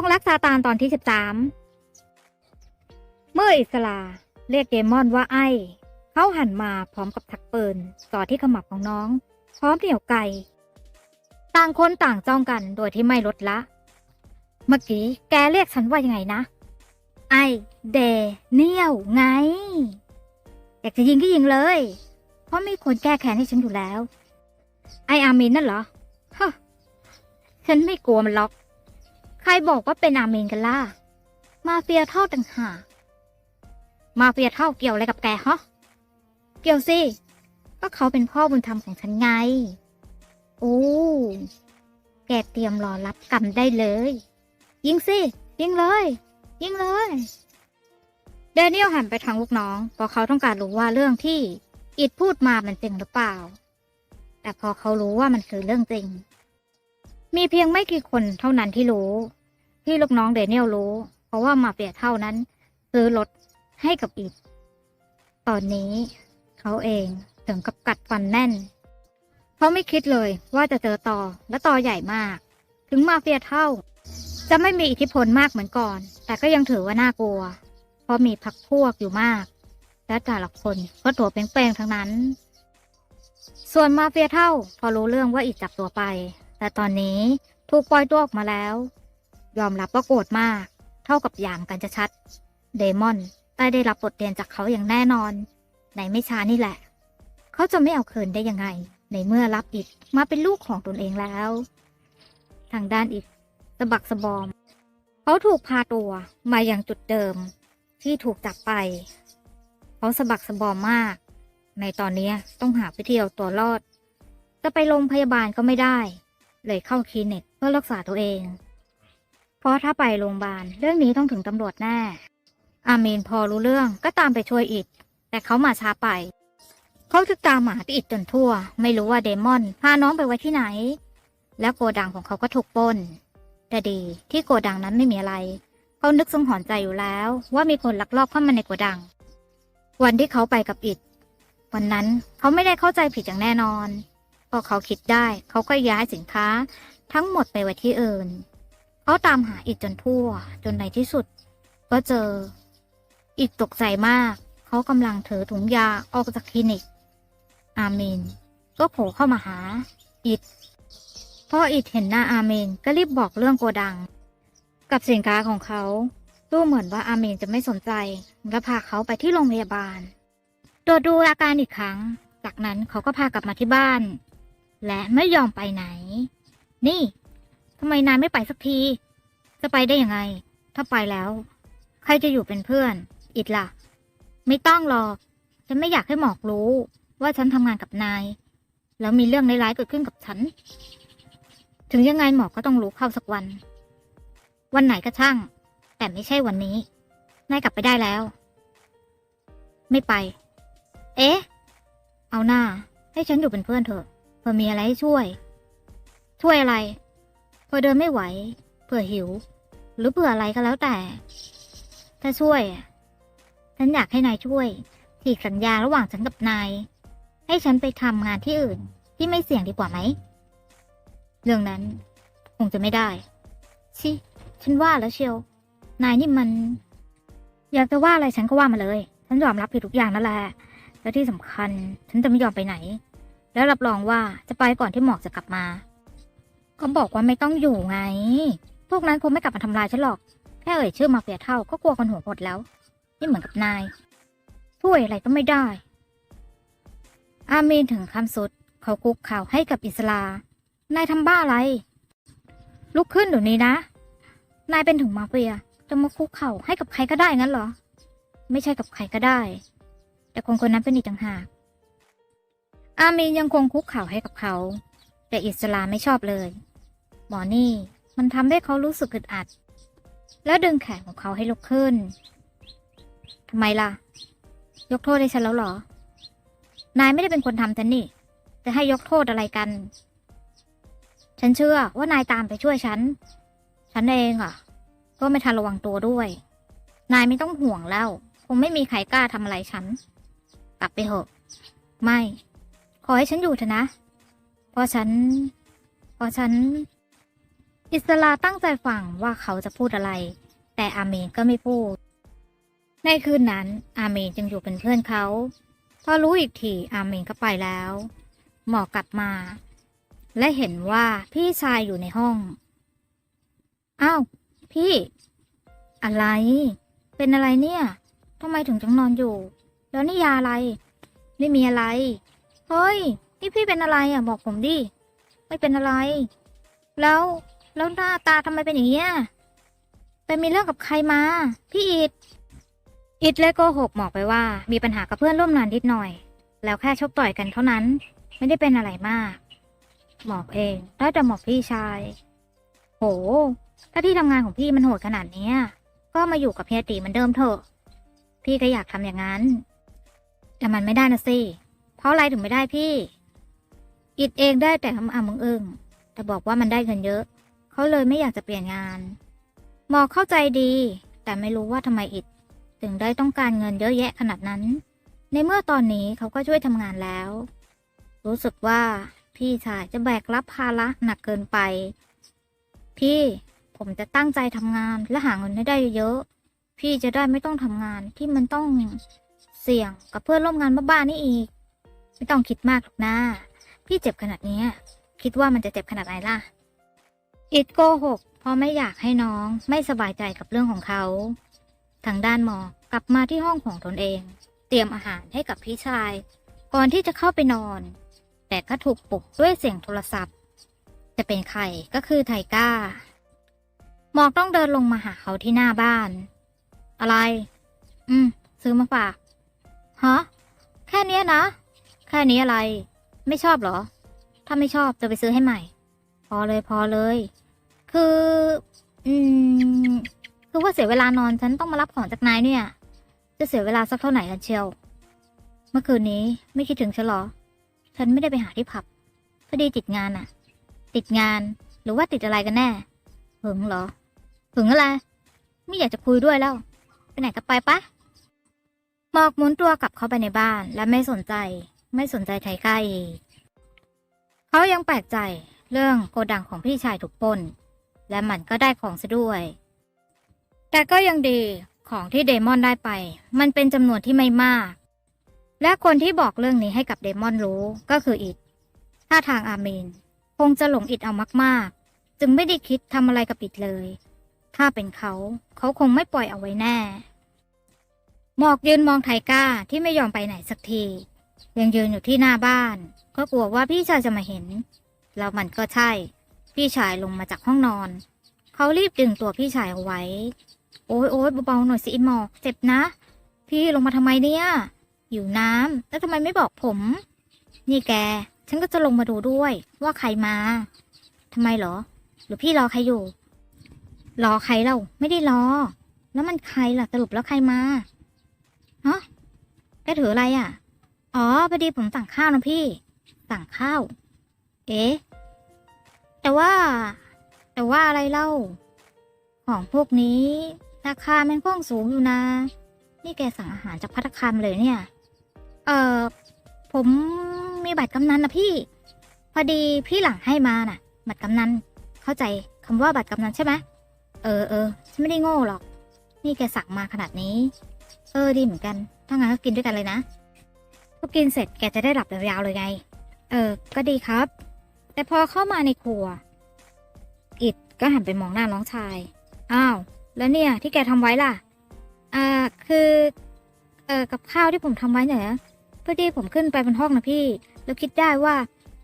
องรักซาตานตอนที่สิบสามเมื่ออิสลาเรียกเดมอนว่าไอ้เขาหันมาพร้อมกับทักปืนจ่อที่ขมับของน้อง พร้อมเหนี่ยวไกต่างคนต่างจ้องกันโดยที่ไม่ลดละ เมื่อกี้แกเรียกฉันว่ายังไงนะ ไอเดเนียวไง อยากจะยิงก็ยิงเลย เพราะมีคนแก้แค้นให้ฉันอยู่แล้ว ไออามินนั่นเหรอฮะฉันไม่กลัวมันหรอก ใครบอกว่าเป็นอาเมนกันล่ะ มาเฟียเท่าต่างหากมาเฟียเท่าเกี่ยวอะไรกับแกฮะ เกี่ยวสิ ก็เขาเป็นพ่อบุญธรรมของฉันไง โอ้ แกเตรียมรอรับกรรมได้เลย ยิงสิ ยิงเลย ยิงเลยเดนิเอลหันไปทางลูกน้อง เพราะเขาต้องการรู้ว่าเรื่องที่อิดพูดมามันจริงหรือเปล่า แต่พอเขารู้ว่ามันคือเรื่องจริง มีเพียงไม่กี่คนเท่านั้นที่รู้ ที่ลูกน้องเดนิเอลรู้ เพราะว่ามาเฟียเท่านั้น ซื้อรถให้กับอิดตอนนี้ เขาเองถึงกับกัดฟันแน่น เขาไม่คิดเลยว่าจะเจอต่อและต่อใหญ่มาก ถึงมาเฟียเท่า จะไม่มีอิทธิพลมากเหมือนก่อน แต่ก็ยังถือว่าน่ากลัว เพราะมีพักพวกอยู่มาก และแต่ละคนก็ตัวเป้งๆทั้งนั้น ส่วนมาเฟียเท่า พอรู้เรื่องว่าอิดจับตัวไป แต่ตอนนี้ถูกปล่อยตัวออกมาแล้ว ยอมรับว่าโกรธมาก เท่ากับยามกันจะชัด เดมอนได้ได้รับบทเรียนจากเขาอย่างแน่นอน ในไม่ช้านี่แหละ เขาจะไม่เอาคืนได้ยังไง ในเมื่อรับอิดมาเป็นลูกของตนเองแล้ว ทางด้านอิดสะบักสะบอม เขาถูกพาตัวมาอย่างจุดเดิม ที่ถูกจับไป เขาสะบักสะบอมมาก ในตอนนี้ต้องหาวิธีเอาตัวรอด จะไปโรงพยาบาลก็ไม่ได้ เลยเข้าคลินิกเพื่อรักษาตัวเอง เพราะถ้าไปโรงพยาบาลเรื่องนี้ต้องถึงตำรวจแน่ อามีนพอรู้เรื่องก็ตามไปช่วยอิดแต่เขามาช้าไป เขาจึงตามหาที่อิดจนทั่ว ไม่รู้ว่าเดมอนพาน้องไปไว้ที่ไหน แล้วโกดังของเขาก็ถูกปล้น แต่ดีที่โกดังนั้นไม่มีอะไร เขานึกสงหรณ์ใจอยู่แล้ว ว่ามีคนลักลอบเข้ามาในโกดัง วันที่เขาไปกับอิดวันนั้นเขาไม่ได้เข้าใจผิดอย่างแน่นอน พอเขาคิดได้เขาก็ย้ายสินค้าทั้งหมดไปไว้ที่อื่น เขาตามหาอิดจนทั่ว จนในที่สุด ก็เจอ อิดตกใจมาก เขากำลังถือถุงยาออกจากคลินิก อามินก็โผล่เข้ามาหา อิดพออิดเห็นหน้าอามินก็รีบบอกเรื่องโกดัง กับสินค้าของเขาดูเหมือนว่าอามินจะไม่สนใจและพาเขาไปที่โรงพยาบาลตรวจดูอาการอีกครั้ง จากนั้นเขาก็พากลับมาที่บ้าน และไม่ยอมไปไหน นี่ทำไมนายไม่ไปสักที จะไปได้ยังไง ถ้าไปแล้ว ใครจะอยู่เป็นเพื่อน อิดล่ะ ไม่ต้องหรอก ฉันไม่อยากให้หมอกรู้ ว่าฉันทำงานกับนาย แล้วมีเรื่องร้ายๆเกิดขึ้นกับฉัน ถึงยังไงหมอกก็ต้องรู้เข้าสักวัน วันไหนก็ช่าง แต่ไม่ใช่วันนี้ นายกลับไปได้แล้ว ไม่ไป เอ๊ะ เอาหน้า ให้ฉันอยู่เป็นเพื่อนเถอะ อมีอะไรให้ช่วย ช่วยอะไรเผื่อเดินไม่ไหวเผื่อหิว หรือเผื่ออะไรก็แล้วแต่ ถ้าช่วยฉันอยากให้นายช่วยฉีกสัญญาระหว่างฉันกับนาย ให้ฉันไปทำงานที่อื่นที่ไม่เสี่ยงดีกว่าไหม เรื่องนั้น คงจะไม่ได้ ชิ ฉันว่าแล้วเชียว นายนี่มัน อยากจะว่าอะไรฉันก็ว่ามาเลย ฉันยอมรับผิดทุกอย่างนั่นแหละ และที่สำคัญ ฉันจะไม่ยอมไปไหน แล้วรับรองว่าจะไปก่อนที่หมอกจะกลับมา ก็บอกว่าไม่ต้องอยู่ไง พวกนั้นคงไม่กลับมาทำลายฉันหรอก แค่เอ่ยชื่อมาเฟียเท่าก็กลัวคนหัวหดแล้ว นี่เหมือนกับนาย ช่วยอะไรก็ไม่ได้ อามีนถึงคำสุด เขาคุกเข่าให้กับอิสลา นายทำบ้าอะไร ลุกขึ้นเดี๋ยวนี้นะ นายเป็นถึงมาเฟีย จะมาคุกเข่าให้กับใครก็ได้งั้นเหรอ ไม่ใช่กับใครก็ได้ แต่คนคนนั้นเป็นอีกต่างหาก อามีนยังคงคุกเข่าให้กับเขา แต่อิสลาไม่ชอบเลย หมอนี่มันทำให้เขารู้สึกอึดอัด แล้วดึงแขนของเขาให้ลุกขึ้นทำไมล่ะ ยกโทษให้ฉันแล้วเหรอ นายไม่ได้เป็นคนทำฉันนี่ จะให้ยกโทษอะไรกัน ฉันเชื่อว่านายตามไปช่วยฉัน ฉันเองอะ ก็ไม่ทันระวังตัวด้วย นายไม่ต้องห่วงแล้ว คงไม่มีใครกล้าทำอะไรฉัน กลับไปเถอะ ไม่ อให้ฉันอยู่เถอะนะ เพราะฉัน เพราะฉัน อิสลาตั้งใจฟังว่าเขาจะพูดอะไร แต่อาเมนก็ไม่พูด ในคืนนั้น อาเมนจึงอยู่เป็นเพื่อนเขา พอรู้อีกทีอาเมนก็ไปแล้ว หมอกลับมา และเห็นว่าพี่ชายอยู่ในห้อง อ้าว พี่ อะไร เป็นอะไรเนี่ยทำไมถึงจังนอนอยู่ แล้วนี่ยาอะไร ไม่มีอะไร เฮ้ย นี่พี่เป็นอะไรอะ บอกผมดิ ไม่เป็นอะไร แล้ว แล้วหน้าตาทำไมเป็นอย่างเงี้ย ไปมีเรื่องกับใครมา พี่อิด อิดเลยโกหกหมอกไปว่า มีปัญหากับเพื่อนร่วมงานนิดหน่อย แล้วแค่ชกต่อยกันเท่านั้น ไม่ได้เป็นอะไรมาก หมอกเอง ได้แต่หมอกพี่ชาย โห ถ้าที่ทำงานของพี่มันโหดขนาดเนี้ยก็มาอยู่กับเฮียตีเหมือนเดิมเถอะ พี่ก็อยากทำอย่างนั้น แต่มันไม่ได้นะสิ เพราะอะไรถึงไม่ได้พี่ อิดเองได้แต่ทำอ่ำมึงเอึ้งแต่บอกว่ามันได้เงินเยอะ เขาเลยไม่อยากจะเปลี่ยนงาน หมอเข้าใจดี แต่ไม่รู้ว่าทำไมอิดถึงได้ต้องการเงินเยอะแยะขนาดนั้น ในเมื่อตอนนี้เขาก็ช่วยทำงานแล้ว รู้สึกว่าพี่ชายจะแบกรับภาระหนักเกินไป พี่ผมจะตั้งใจทำงานและหาเงินให้ได้เยอะ พี่จะได้ไม่ต้องทำงานที่มันต้องเสี่ยงกับเพื่อนร่วมงานบ้าๆนี่อีก ไม่ต้องคิดมากหรอกนะพี่เจ็บขนาดนี้คิดว่ามันจะเจ็บขนาดไหนล่ะ อิดโกหกเพราะไม่อยากให้น้องไม่สบายใจกับเรื่องของเขา ทางด้านหมอกลับมาที่ห้องของตนเอง เตรียมอาหารให้กับพี่ชาย ก่อนที่จะเข้าไปนอน แต่ก็ถูกปลุกด้วยเสียงโทรศัพท์ จะเป็นใครก็คือไทก้า หมอกต้องเดินลงมาหาเขาที่หน้าบ้าน อะไร อืม ซื้อมาฝากฮะแค่เนี้ยนะ แค่นี้อะไร ไม่ชอบเหรอ ถ้าไม่ชอบจะไปซื้อให้ใหม่ พอเลยพอเลย คือ อืม คือว่าเสียเวลานอนฉันต้องมารับของจากนายเนี่ย จะเสียเวลาสักเท่าไหร่กันเชียว เมื่อคืนนี้ไม่คิดถึงฉันเหรอ ฉันไม่ได้ไปหาที่ผับพอดีติดงานอะติดงานหรือว่าติดอะไรกันแน่หึงเหรอหึงอะไร ไม่อยากจะคุยด้วยแล้ว ไปไหนก็ไปปะหมอกหมุนตัวกลับเข้าไปในบ้านและไม่สนใจ ไม่สนใจไทก้าอีกเขายังแปลกใจเรื่องโกดังของพี่ชายถูกปล้น และมันก็ได้ของซะด้วย แต่ก็ยังดีของที่เดมอนได้ไป มันเป็นจำนวนที่ไม่มาก และคนที่บอกเรื่องนี้ให้กับเดมอนรู้ก็คืออิดถ้าทางอาเมน คงจะหลงอิดเอามากๆ จึงไม่ได้คิดทำอะไรกับอิดเลย ถ้าเป็นเขาเขาคงไม่ปล่อยเอาไว้แน่ หมอกยืนมองไทก้าที่ไม่ยอมไปไหนสักที ยังยืนอยู่ที่หน้าบ้าน ก็กลัวว่าพี่ชายจะมาเห็น แล้วมันก็ใช่ พี่ชายลงมาจากห้องนอน เขารีบดึงตัวพี่ชายเอาไว้ โอ้ยโอ้ยเบาๆหน่อยสิอินหมอเจ็บนะ พี่ลงมาทำไมเนี่ย อยู่น้ำแล้วทำไมไม่บอกผม นี่แก ฉันก็จะลงมาดูด้วย ว่าใครมาทำไมเหรอ หรือพี่รอใครอยู่ รอใครเล่า ไม่ได้รอ แล้วมันใครล่ะ สรุปแล้วใครมาฮะแกถืออะไรอะ อ๋อพอดีผมสั่งข้าวนะพี่ สั่งข้าว เอ๊ะ แต่ว่า แต่ว่าอะไรเล่า ของพวกนี้ ราคามันก้องสูงอยู่นะ นี่แกสั่งอาหารจากพัตคามเลยเนี่ย เอ่อผมมีบัตรกำนันนะพี่ พอดีพี่หลังให้มาน่ะ บัตรกำนัน เข้าใจคำว่าบัตรกำนันใช่ไหมเออเออฉันไม่ได้โง่หรอก นี่แกสั่งมาขนาดนี้ เออดีเหมือนกัน ถ้างั้นก็กินด้วยกันเลยนะ พอกินเสร็จแกจะได้หลับยาวๆเลยไง เออ ก็ดีครับ แต่พอเข้ามาในครัว อิดก็หันไปมองหน้าน้องชาย อ้าว แล้วเนี่ยที่แกทำไว้ล่ะ อ่า คือ เออกับข้าวที่ผมทำไว้เนี่ยพอดีผมขึ้นไปบนห้องนะพี่ แล้วคิดได้ว่า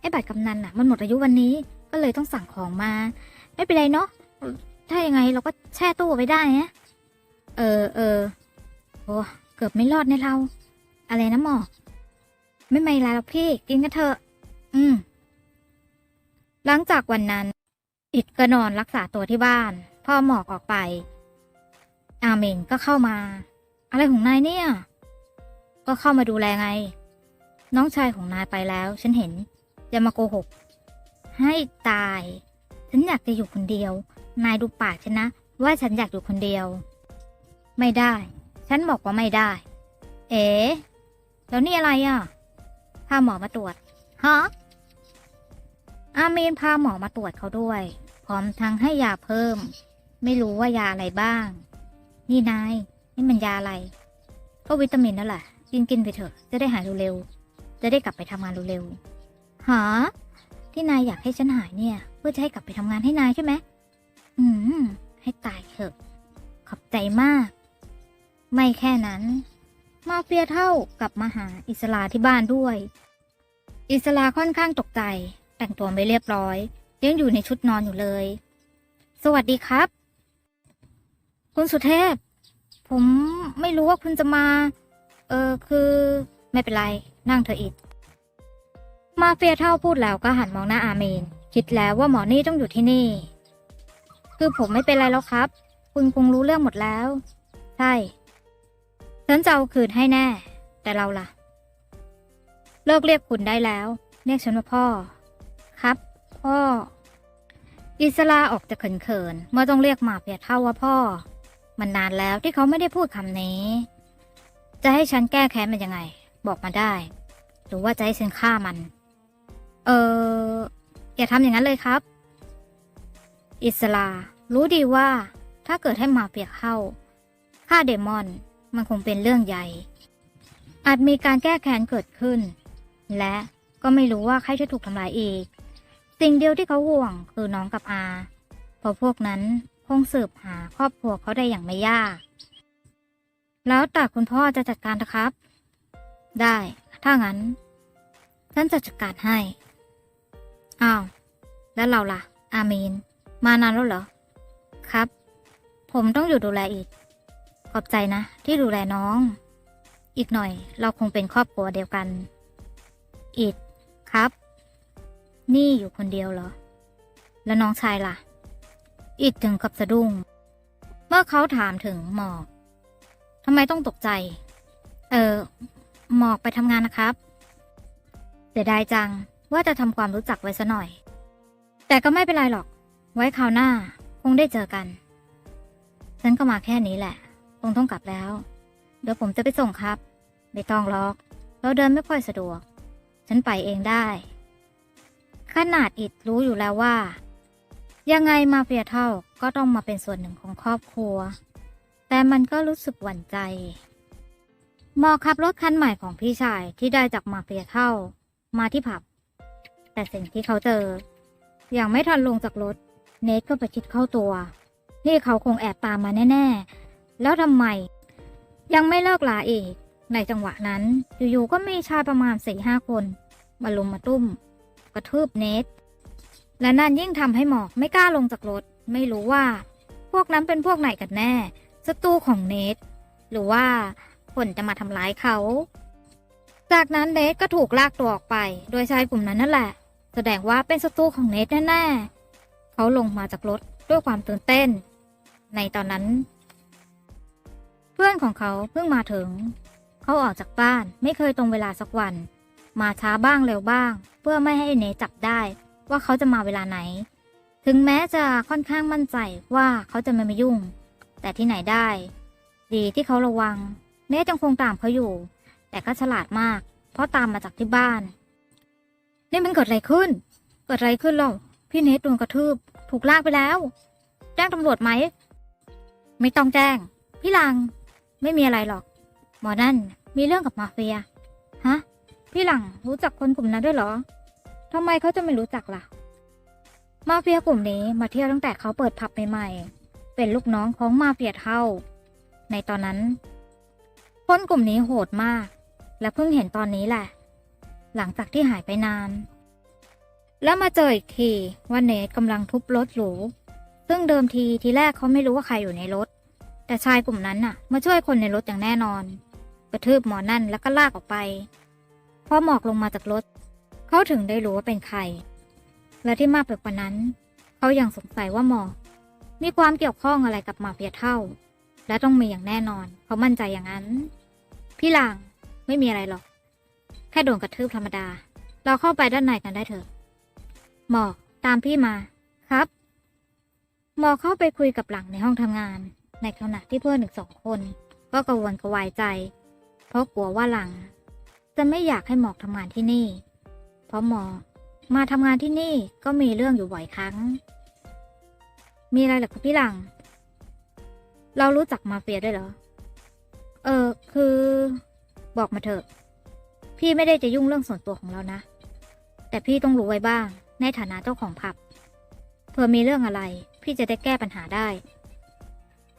ไอ้บัตรกำนันอะ มันหมดอายุวันนี้ ก็เลยต้องสั่งของมา ไม่เป็นไรเนาะ ถ้ายังไงเราก็แช่ตู้ไว้ได้นะเออเออโอ้เกือบไม่รอดในเรา อะไรนะหมอ ไม่ไม่ไรหรอกพี่กินกันเถอะ อืม หลังจากวันนั้น อิดก็นอนรักษาตัวที่บ้าน พ่อหมอกออกไป อาเมนก็เข้ามา อะไรของนายเนี่ย ก็เข้ามาดูแลไง น้องชายของนายไปแล้ว ฉันเห็นอย่ามาโกหก ให้ตาย ฉันอยากจะอยู่คนเดียว นายดูปากฉันนะ ว่าฉันอยากอยู่คนเดียว ไม่ได้ ฉันบอกว่าไม่ได้ เอ๋แล้วนี่อะไรอะ พาหมอมาตรวจฮะอามีนพาหมอมาตรวจเขาด้วย พร้อมทั้งให้ยาเพิ่ม ไม่รู้ว่ายาอะไรบ้าง นี่นาย นี่มันยาอะไร ก็วิตามินนั่นแหละ กินกินไปเถอะ จะได้หายเร็วๆ จะได้กลับไปทำงานเร็วๆหาที่นายอยากให้ฉันหายเนี่ย เพื่อจะให้กลับไปทำงานให้นายใช่ไหม อืม ให้ตายเถอะ ขอบใจมาก ไม่แค่นั้น มาเฟียเท่ากลับมาหาอิสลาที่บ้านด้วย อิสลาค่อนข้างตกใจ แต่งตัวไม่เรียบร้อยยังอยู่ในชุดนอนอยู่เลย สวัสดีครับ คุณสุเทพ ผมไม่รู้ว่าคุณจะมา เออคือไม่เป็นไร นั่งเถอะอิดมาเฟียเท่าพูดแล้วก็หันมองหน้าอาเมน คิดแล้วว่าหมอนี่ต้องอยู่ที่นี่ คือผมไม่เป็นไรแล้วครับ คุณคงรู้เรื่องหมดแล้ว ใช่ ฉันจะเอาคืนให้แน่ แต่เราล่ะ เลิกเรียกคุณได้แล้ว เรียกฉันว่าพ่อ ครับ พ่อ อิสลาออกจะเขินๆเมื่อต้องเรียกหมาเปียเท่าว่าพ่อ มันนานแล้วที่เขาไม่ได้พูดคำนี้ จะให้ฉันแก้แค้นมันยังไง บอกมาได้ หรือว่าจะให้ฉันฆ่ามัน เอออย่าทำอย่างนั้นเลยครับ อิสลา รู้ดีว่าถ้าเกิดให้หมาเปียกเข้าฆ่าเดมอน มันคงเป็นเรื่องใหญ่ อาจมีการแก้แค้นเกิดขึ้น และก็ไม่รู้ว่าใครจะถูกทำลายอีก สิ่งเดียวที่เขาห่วงคือน้องกับอาเพราะพวกนั้นคงสืบหาครอบครัวเขาได้อย่างไม่ยาก แล้วแต่คุณพ่อจะจัดการนะครับ ได้ ถ้างั้นฉันจะจัดการให้ อ้าว แล้วเราล่ะ อามีน มานานแล้วเหรอ ครับ ผมต้องอยู่ดูแลอีก ขอบใจนะ ที่ดูแลน้อง อีกหน่อยเราคงเป็นครอบครัวเดียวกัน อิดครับ นี่อยู่คนเดียวเหรอ แล้วน้องชายล่ะ อิดถึงกับสะดุ้ง เมื่อเขาถามถึงหมอกทำไมต้องตกใจ เออ หมอกไปทำงานนะครับเสียดายจังว่าจะทำความรู้จักไว้ซะหน่อย แต่ก็ไม่เป็นไรหรอก ไว้คราวหน้า คงได้เจอกัน ฉันก็มาแค่นี้แหละ งต้องกลับแล้ว เดี๋ยวผมจะไปส่งครับ ไม่ต้องหรอก เราเดินไม่ค่อยสะดวก ฉันไปเองได้ ขนาดอิดรู้อยู่แล้วว่า ยังไงมาเฟียเท่าก็ต้องมาเป็นส่วนหนึ่งของครอบครัว แต่มันก็รู้สึกหวั่นใจมอขับรถคันใหม่ของพี่ชายที่ได้จากมาเฟียเท่ามาที่ผับ แต่สิ่งที่เขาเจอ อย่างไม่ทันลงจากรถ เนทก็ไปชิดเข้าตัว นี่เขาคงแอบตามมาแน่ ๆ แล้วทำไม ยังไม่เลิกลาอีกในจังหวะนั้นอยู่ๆก็มีชายประมาณสี่ห้าคนมาลุมมาตุ้ม กระทืบเนทและนั่นยิ่งทำให้หมอกไม่กล้าลงจากรถ ไม่รู้ว่า พวกนั้นเป็นพวกไหนกันแน่ศัตรูของเนทหรือว่าคนจะมาทำร้ายเขา จากนั้นเนทก็ถูกลากตัวออกไป โดยชายกลุ่มนั้นนั่นแหละ แสดงว่าเป็นศัตรูของเนทแน่ๆเขาลงมาจากรถด้วยความตื่นเต้น ในตอนนั้น เพื่อนของเขาเพิ่งมาถึง เขาออกจากบ้านไม่เคยตรงเวลาสักวัน มาช้าบ้างเร็วบ้าง เพื่อไม่ให้เนจับได้ว่าเขาจะมาเวลาไหน ถึงแม้จะค่อนข้างมั่นใจว่าเขาจะไม่มายุ่ง แต่ที่ไหนได้ ดีที่เขาระวัง เนทยังคงตามเขาอยู่ แต่ก็ฉลาดมาก เพราะตามมาจากที่บ้าน นี่มันเกิดอะไรขึ้น เกิดอะไรขึ้นหรอพี่เนทโดนกระทืบ ถูกลากไปแล้ว แจ้งตำรวจไหม ไม่ต้องแจ้ง พี่ลัง ไม่มีอะไรหรอก หมอนั่นมีเรื่องกับมาเฟีย ฮะ พี่หลังรู้จักคนกลุ่มนั้นด้วยเหรอทำไมเขาจะไม่รู้จักล่ะ มาเฟียกลุ่มนี้มาเที่ยวตั้งแต่เขาเปิดผับใหม่ๆ เป็นลูกน้องของมาเฟียเท่า ในตอนนั้น คนกลุ่มนี้โหดมาก และเพิ่งเห็นตอนนี้แหละ หลังจากที่หายไปนาน แล้วมาเจออีกทีว่าเนทกำลังทุบรถหรู ซึ่งเดิมทีทีแรกเขาไม่รู้ว่าใครอยู่ในรถ แต่ชายกลุ่มนั้นน่ะ มาช่วยคนในรถอย่างแน่นอน กระทืบหมอนั่นแล้วก็ลากออกไป พอหมอกลงมาจากรถ เขาถึงได้รู้ว่าเป็นใคร และที่มากไปกว่านั้น เขายัางสงสัยว่าหมอกมีความเกี่ยวข้องอะไรกับมาเฟียเท่า และต้องมีอย่างแน่นอน เขามั่นใจอย่างนั้น พี่หลางไม่มีอะไรหรอก แค่โดนกระทืบธรรมดา เราเข้าไปด้านในกันได้เถอะ หมอกตามพี่มาครับ หมอกเข้าไปคุยกับหลังในห้องทำงาน ในขณะที่เพื่อนอีกสองคน ก็กระวนกระวายใจ เพราะกลัวว่าหลัง จะไม่อยากให้หมอกทำงานที่นี่ เพราะหมอกมาทำงานที่นี่ก็มีเรื่องอยู่บ่อยครั้ง มีอะไรหรอครับพี่หลัง เรารู้จักมาเฟียด้วยเหรอ เออคือ บอกมาเถอะ พี่ไม่ได้จะยุ่งเรื่องส่วนตัวของเรานะ แต่พี่ต้องรู้ไว้บ้าง ในฐานะเจ้าของผับเผื่อมีเรื่องอะไร พี่จะได้แก้ปัญหาได้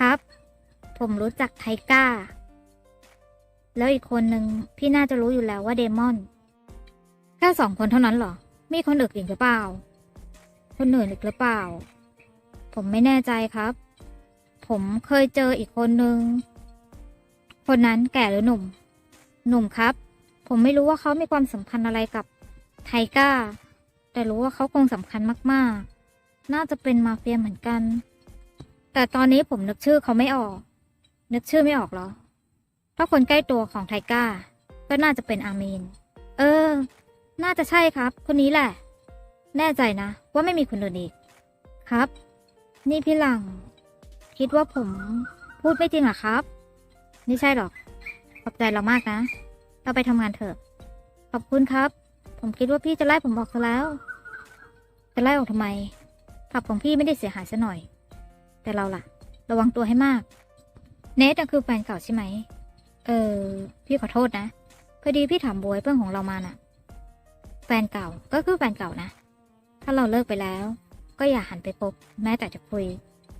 ครับ ผมรู้จักไทก้า แล้วอีกคนหนึ่งพี่น่าจะรู้อยู่แล้วว่าเดมอน แค่สองคนเท่านั้นเหรอ มีคนอื่นอีกหรือเปล่า คนอื่นอีกหรือเปล่า ผมไม่แน่ใจครับ ผมเคยเจออีกคนหนึ่ง คนนั้นแก่หรือหนุ่ม หนุ่มครับ ผมไม่รู้ว่าเขามีความสัมพันธ์อะไรกับไทก้า แต่รู้ว่าเขาคงสำคัญมาก ๆ น่าจะเป็นมาเฟียเหมือนกัน แต่ตอนนี้ผมนึกชื่อเขาไม่ออก นึกชื่อไม่ออกเหรอถ้าคนใกล้ตัวของไทก้า ก็น่าจะเป็นอามีน เออ น่าจะใช่ครับ คนนี้แหละ แน่ใจนะ ว่าไม่มีคนอื่นอีก ครับ นี่พี่หลัง คิดว่าผมพูดไม่จริงเหรอครับไม่ใช่หรอก ขอบใจเรามากนะ เราไปทำงานเถอะ ขอบคุณครับ ผมคิดว่าพี่จะไล่ผมออกซะแล้ว จะไล่ออกทำไมผับของพี่ไม่ได้เสียหายซะหน่อย แต่เราล่ะ ระวังตัวให้มาก เนทน่ะคือแฟนเก่าใช่ไหม เออ พี่ขอโทษนะ พอดีพี่ถามบวยเพื่อนของเรามาน่ะ แฟนเก่าก็คือแฟนเก่านะ ถ้าเราเลิกไปแล้ว ก็อย่าหันไปพบแม้แต่จะคุย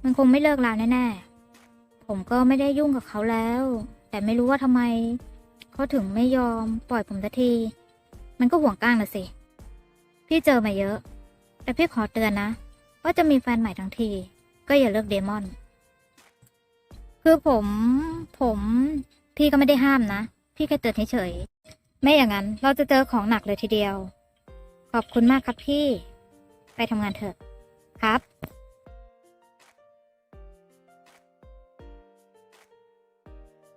มันคงไม่เลิกลาแน่ๆ ผมก็ไม่ได้ยุ่งกับเขาแล้ว แต่ไม่รู้ว่าทำไม เขาถึงไม่ยอมปล่อยผมสักที มันก็ห่วงก้างนะสิ พี่เจอมาเยอะ แต่พี่ขอเตือนนะ ว่าจะมีแฟนใหม่ทั้งที ก็อย่าเลิกเดมอน คือผมผมพี่ก็ไม่ได้ห้ามนะ พี่แค่เตือนเฉยๆไม่อย่างนั้นเราจะเจอของหนักเลยทีเดียว ขอบคุณมากครับพี่ ไปทำงานเถอะครับ